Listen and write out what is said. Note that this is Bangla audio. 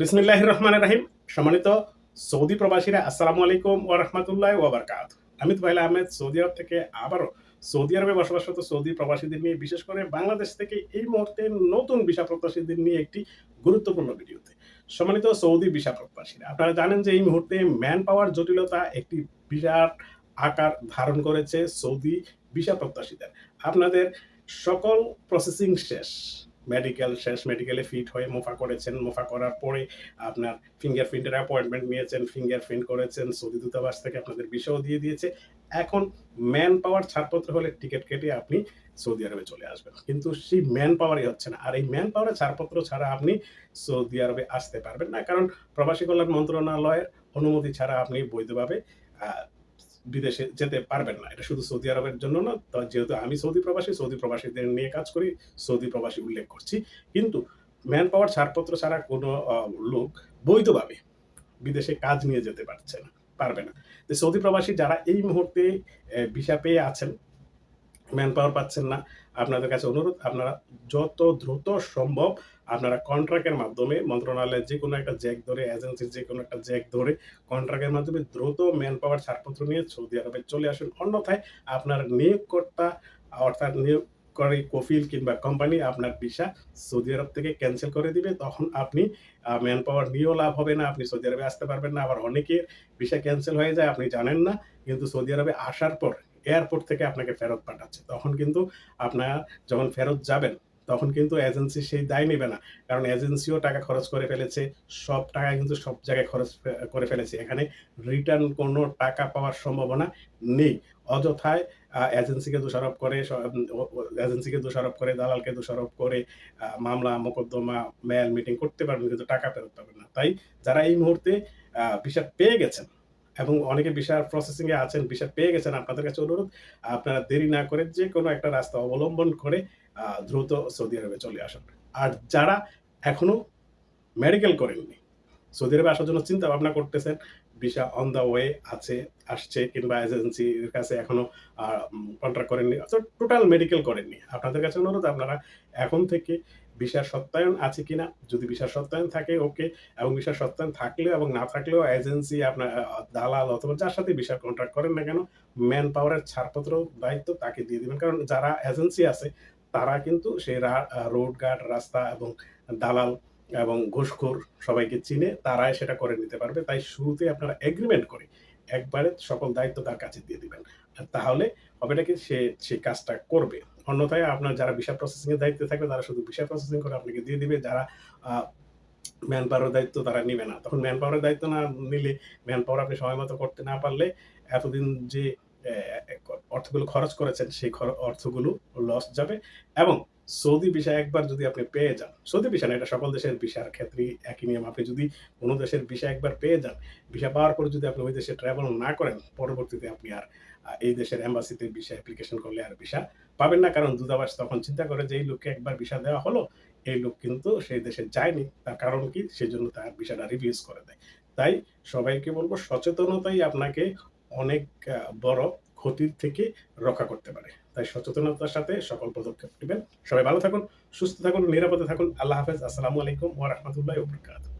বিসমিল্লাহ রহমান রাহিম। সম্মানিত সৌদি প্রবাসীরা, আসসালামু আলাইকুম ও রহমতুল্লাহ ওবরকাত আমি তোয়াইল আহমেদ, সৌদি আরব থেকে আবারও সৌদি আরবে বসবাসরত সৌদি প্রবাসীদের নিয়ে, বিশেষ করে বাংলাদেশ থেকে এই মুহূর্তে নতুন ভিসা প্রত্যাশীদের নিয়ে একটি গুরুত্বপূর্ণ ভিডিওতে। সম্মানিত সৌদি ভিসা প্রত্যাশীরা, আপনারা জানেন যে এই মুহূর্তে ম্যান পাওয়ার জটিলতা একটি বিরাট আকার ধারণ করেছে সৌদি ভিসা প্রত্যাশীদের। আপনাদের সকল প্রসেসিং শেষ। মেডিকেল শেষ মেডিকেলে ফিট হয়ে মোফা করেছেন। মোফা করার পরে আপনার ফিঙ্গারপ্রিন্টের অ্যাপয়েন্টমেন্ট নিয়েছেন ফিঙ্গারপ্রিন্ট করেছেন সৌদি দূতাবাস থেকে আপনাদের বিষয়ও দিয়ে দিয়েছে। এখন ম্যান পাওয়ার ছাড়পত্র হলে টিকিট কেটে আপনি সৌদি আরবে চলে আসবেন। কিন্তু সেই ম্যান পাওয়ারই হচ্ছে না। আর এই ম্যান পাওয়ারের ছাড়পত্র ছাড়া আপনি সৌদি আরবে আসতে পারবেন না। কারণ প্রবাসী কল্যাণ মন্ত্রণালয়ের অনুমতি ছাড়া আপনি বৈধভাবে বিদেশে যেতে পারবেন না। এটা শুধু সৌদি আরবের জন্য না যেহেতু আমি সৌদি প্রবাসী, সৌদি প্রবাসীদের নিয়ে কাজ করি, সৌদি প্রবাসী উল্লেখ করছি। কিন্তু ম্যান পাওয়ার ছাড়পত্র ছাড়া কোনো লোক বৈধভাবে বিদেশে কাজ নিয়ে যেতে পারছে না, পারবে না। তো সৌদি প্রবাসী যারা এই মুহূর্তে ভিসা পেয়ে আছেন ম্যান পাওয়ার পাচ্ছেন না, আপনাদের কাছে অনুরোধ, আপনারা যত দ্রুত সম্ভব আপনারা কন্ট্রাক্টের মাধ্যমে মন্ত্রণালয়ের যে কোনো একটা জ্যাক ধরে এজেন্সির যে কোনো একটা জ্যাক ধরে কন্ট্রাক্টের মাধ্যমে দ্রুত ম্যান পাওয়ার ছাড়পত্র নিয়ে সৌদি আরবে চলে আসুন। অন্যথায় আপনার নিয়োগকর্তা অর্থাৎ নিয়োগ করে কফিল কিংবা কোম্পানি আপনার ভিসা সৌদি আরব থেকে ক্যান্সেল করে দিবে। তখন আপনি ম্যান পাওয়ার নিয়েও লাভ হবে না, আপনি সৌদি আরবে আসতে পারবেন না। আবার অনেকের ভিসা ক্যান্সেল হয়ে যায়, আপনি জানেন না। কিন্তু সৌদি আরবে আসার পর এয়ারপোর্ট থেকে আপনাকে ফেরত পাঠাচ্ছে। তখন কিন্তু আপনার যখন ফেরত যাবেন তখন কিন্তু এজেন্সি সেই দায় নেবে না। কারণ এজেন্সিও টাকা খরচ করে ফেলেছে, সব টাকা কিন্তু সব জায়গায় খরচ করে ফেলেছে। এখানে রিটার্ন কোনো টাকা পাওয়ার সম্ভাবনা নেই। অযথায় এজেন্সিকে দোষারোপ করে এজেন্সিকে দোষারোপ করে, দালালকে দোষারোপ করে মামলা, মোকদ্দমা মেল মিটিং করতে পারবেন, কিন্তু টাকা ফেরত পাবেন না। তাই যারা এই মুহূর্তে ভিসা পেয়ে গেছেন এবং অনেকে ভিসার প্রসেসিং এ আছেন ভিসা পেয়ে গেছেন আপনাদের কাছে অনুরোধ, আপনারা দেরি না করে যে কোনো একটা রাস্তা অবলম্বন করে দ্রুত সৌদি আরবে চলে আসুন। আর যারা এখনও মেডিকেল করেননি, সৌদি আরবে আসার জন্য চিন্তা ভাবনা করতেছেন ভিসা অন দ্য ওয়ে আছে, আসছে, কিংবা এজেন্সির কাছে এখনও কন্ট্রাক্ট করেননি টোটাল মেডিকেল করেননি। আপনাদের কাছে অনুরোধ, আপনারা এখন থেকে ভিসার সত্যায়ন আছে কিনা? যদি ভিসার সত্যায়ন থাকে ওকে এবং ভিসার সত্যায়ন থাকলেও এবং না থাকলেও এজেন্সি আপনার দালাল অথবা যার সাথে ভিসার কন্ট্রাক্ট করেন না কেন ম্যান পাওয়ারের ছাড়পত্র দায়িত্ব তাকে দিয়ে দিবেন। কারণ যারা এজেন্সি আছে, তারা কিন্তু সেই রোড গার্ড রাস্তা এবং দালাল এবং ঘুষখোর সবাইকে চিনে, তারাই সেটা করে নিতে পারবে। তাই শুরুতে আপনারা এগ্রিমেন্ট করে একবারে সকল দায়িত্ব তার কাছে দিয়ে দিবেন। তাহলে হবেটা কি, সে সেই কাজটা করবে। অন্যথায় আপনার যারা বিশাল প্রসেসিং এর দায়িত্বে থাকবে, তারা শুধু বিশাল প্রসেসিং করে আপনাকে দিয়ে দিবে। যারা ম্যান পাওয়ারের দায়িত্ব তারা নেবে না। তখন ম্যান পাওয়ারের দায়িত্ব না নিলে ম্যান পাওয়ার আপনি সময় মতো করতে না পারলে এতদিন যে অর্থগুলো খরচ করেছেন, সেই অর্থগুলো লস যাবে এবং সৌদি ভিসা একবার যদি আপনি পেয়ে যান, সৌদি ভিসা না, এটা সকল দেশের ভিসার ক্ষেত্রেই একই নিয়ম। আপনি যদি কোনো দেশের ভিসা একবার পেয়ে যান, ভিসা পাওয়ার পর যদি আপনি ওই দেশে ট্রাভেল না করেন, পরবর্তীতে আপনি আর এই দেশের এম্বাসিতে ভিসা অ্যাপ্লিকেশন করলে আর ভিসা পাবেন না। কারণ দূতাবাস তখন চিন্তা করে যে, এই লোককে একবার ভিসা দেওয়া হলো, এই লোক কিন্তু সেই দেশে যায়নি। তার কারণ কি? সেই জন্য তার ভিসাটা রিভিউজ করে দেয়। তাই সবাইকে বলব, সচেতনতাই আপনাকে অনেক বড় ক্ষতির থেকে রক্ষা করতে পারে। তাই সচেতনতার সাথে সকল পদক্ষেপ নেবেন। সবাই ভালো থাকুন, সুস্থ থাকুন, নিরাপদে থাকুন। আল্লাহ হাফেজ। আসসালামু আলাইকুম ওয়া রাহমাতুল্লাহি ওয়া বারাকাতুহু।